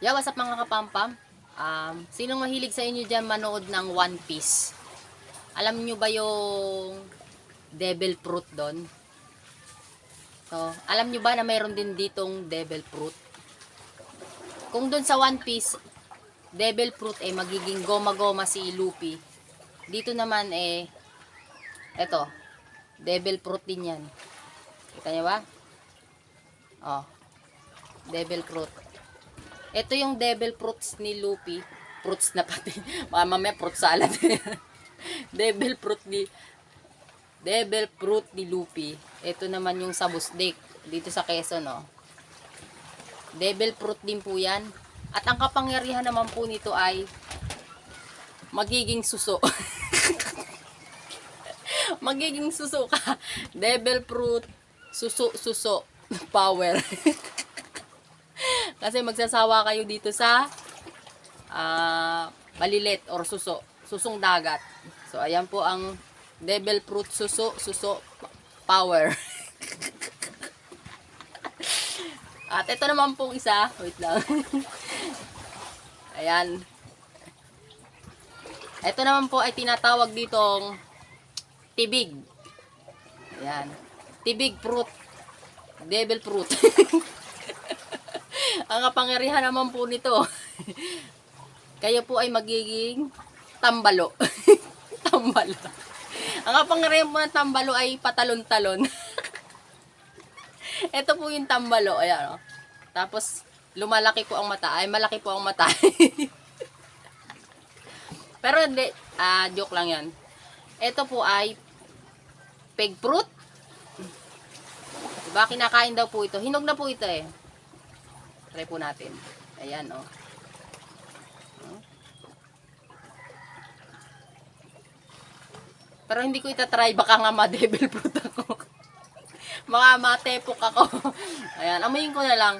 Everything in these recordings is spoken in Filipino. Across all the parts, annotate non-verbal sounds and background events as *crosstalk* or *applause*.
Yeah, what's up mga kapampam? Um, sinong mahilig sa inyo dyan manood ng One Piece? Alam nyo ba yung devil fruit doon? So, alam nyo ba na mayroon din ditong devil fruit? Kung doon sa One Piece, devil fruit eh magiging goma-goma si Luffy. Dito naman eh, eto, devil fruit din yan. Kita nyo ba? Oh, devil fruit. Ito yung devil fruits ni Luffy. Fruits na pati. Baka *laughs* mamaya fruit salad. *laughs* devil fruit ni Devil fruit ni Luffy. Ito naman yung sa busdik. Dito sa Quezon, no. Devil fruit din po yan. At ang kapangyarihan naman po nito ay magiging suso. *laughs* magiging suso ka. Devil fruit, suso, suso, power. Kasi magsasawa kayo dito sa ah malilit or suso, susong dagat. So ayan po ang devil fruit suso, suso power. *laughs* At ito naman pong isa, wait lang. *laughs* ayan. Ito naman po ay tinatawag ditong tibig. Ayan. Tibig fruit. Devil fruit. *laughs* Ang kapangyarihan naman po nito, *laughs* kayo po ay magiging tambalo. *laughs* tambalo. Ang kapangyarihan po ng tambalo ay patalon-talon. *laughs* Ito po yung tambalo. Ayan, oh. Tapos, lumalaki po ang mata. Ay, malaki po ang mata. Pero hindi, ah, joke lang yan. Ito po ay peg fruit. Diba, kinakain daw po ito. Hinog na po ito eh. Try po natin. Ayan, oh. Pero hindi ko itatry. Baka nga ma-devil *laughs* fruit ako. Mga matepok ako. Ayan, amuyin ko na lang.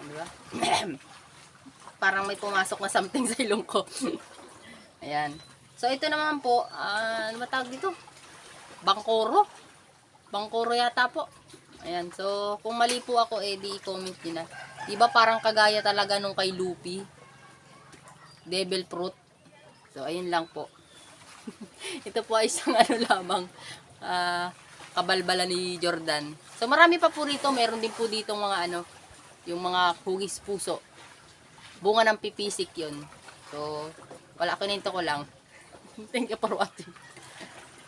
Diba? *clears throat* Parang may pumasok na something *laughs* sa ilong ko. Ayan. So, ito naman po, ah, ano matawag dito? Bangkoro. Bangkoro yata po. Ayan, so kung mali po ako, eh di comment nyo na. Diba parang kagaya talaga nung kay Luffy? Devil fruit. So, ayun lang po. *laughs* Ito po ay isang *laughs* ano lamang ah, kabalbala ni Jordan. So, marami pa po rito. Meron din po dito mga ano, yung mga hugis puso. Bunga ng pipisik yun. So, wala ko nito ko lang. *laughs* Thank you for watching.